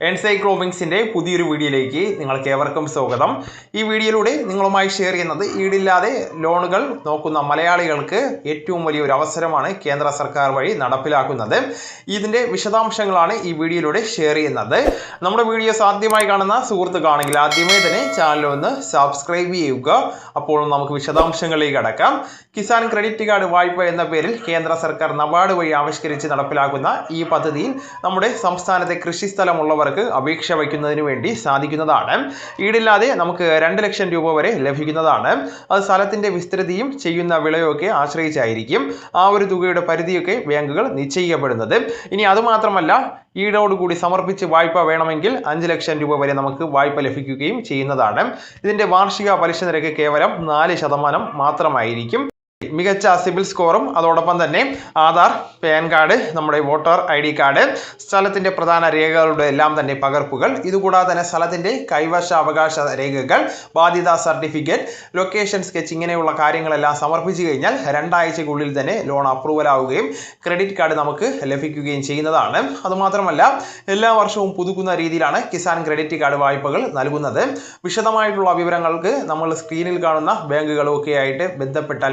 എൻസൈക്ലോമിക്സിന്റെ പുതിയൊരു വീഡിയോയിലേക്ക് നിങ്ങൾക്ക് ഏവർക്കും സ്വാഗതം. ഈ വീഡിയോയിലൂടെ നിങ്ങളുമായി ഷെയർ ചെയ്യുന്നത് ഈടില്ലാതെ ലോണുകൾ നോക്കുന്ന മലയാളികൾക്ക് ഏറ്റവും വലിയൊരു അവസരമാണ് കേന്ദ്ര സർക്കാർ വഴി നടപ്പിലാക്കുന്നത്. ഇതിന്റെ വിശദാംശങ്ങളാണ് ഈ വീഡിയോയിലൂടെ ഷെയർ ചെയ്യുന്നത്. നമ്മുടെ വീഡിയോസ് ആദ്യമായി കാണുന്ന സുഹൃത്തുക്കാണെങ്കിൽ ആദ്യമേ തന്നെ ചാനൽ ഒന്ന് സബ്സ്ക്രൈബ് ചെയ്യുക. അപ്പോൾ നമുക്ക് വിശദാംശങ്ങളിലേക്ക് കടക്കാം. കിസാൻ ക്രെഡിറ്റ് കാർഡ് വായ്പ എന്ന പേരിൽ കേന്ദ്ര സർക്കാർ നബാർഡ് വഴി ആവിഷ്കരിച്ച് നടപ്പിലാക്കുന്ന ഈ പദ്ധതിയിൽ നമ്മുടെ സംസ്ഥാനത്തെ കൃഷിസ്ഥലമുള്ളവർക്ക് അപേക്ഷ വയ്ക്കുന്നതിന് വേണ്ടി സാധിക്കുന്നതാണ്. ഈടില്ലാതെ നമുക്ക് രണ്ട് ലക്ഷം രൂപ വരെ ലഭിക്കുന്നതാണ്. അത് സ്ഥലത്തിന്റെ വിസ്തൃതിയും ചെയ്യുന്ന വിളയൊക്കെ ആശ്രയിച്ചായിരിക്കും ആ ഒരു തുകയുടെ പരിധിയൊക്കെ ബാങ്കുകൾ നിശ്ചയിക്കപ്പെടുന്നത്. ഇനി അതുമാത്രമല്ല ഈടോടുകൂടി സമർപ്പിച്ച് വായ്പ വേണമെങ്കിൽ അഞ്ച് ലക്ഷം രൂപ വരെ നമുക്ക് വായ്പ ലഭിക്കുകയും ചെയ്യുന്നതാണ്. ഇതിന്റെ വാർഷിക പലിശ നിരക്ക് കേവലം നാല് ശതമാനം മാത്രമായിരിക്കും. മികച്ച സിബിൽ സ്കോറും അതോടൊപ്പം തന്നെ ആധാർ പാൻ കാർഡ് നമ്മുടെ വോട്ടർ ഐ ഡി കാർഡ് സ്ഥലത്തിന്റെ പ്രധാന രേഖകളുടെ എല്ലാം തന്നെ പകർപ്പുകൾ ഇതുകൂടാതെ തന്നെ സ്ഥലത്തിന്റെ കൈവശ അവകാശ രേഖകൾ ബാധ്യതാ സർട്ടിഫിക്കറ്റ് ലൊക്കേഷൻ സ്കെച്ച് ഇങ്ങനെയുള്ള കാര്യങ്ങളെല്ലാം സമർപ്പിച്ചു കഴിഞ്ഞാൽ രണ്ടാഴ്ചക്കുള്ളിൽ തന്നെ ലോൺ അപ്രൂവൽ ആവുകയും ക്രെഡിറ്റ് കാർഡ് നമുക്ക് ലഭിക്കുകയും ചെയ്യുന്നതാണ്. അതുമാത്രമല്ല എല്ലാ വർഷവും പുതുക്കുന്ന രീതിയിലാണ് കിസാൻ ക്രെഡിറ്റ് കാർഡ് വായ്പകൾ നൽകുന്നത്. വിശദമായിട്ടുള്ള വിവരങ്ങൾക്ക് നമ്മൾ സ്ക്രീനിൽ കാണുന്ന ബാങ്കുകളൊക്കെ ആയിട്ട് ബന്ധപ്പെട്ടാൽ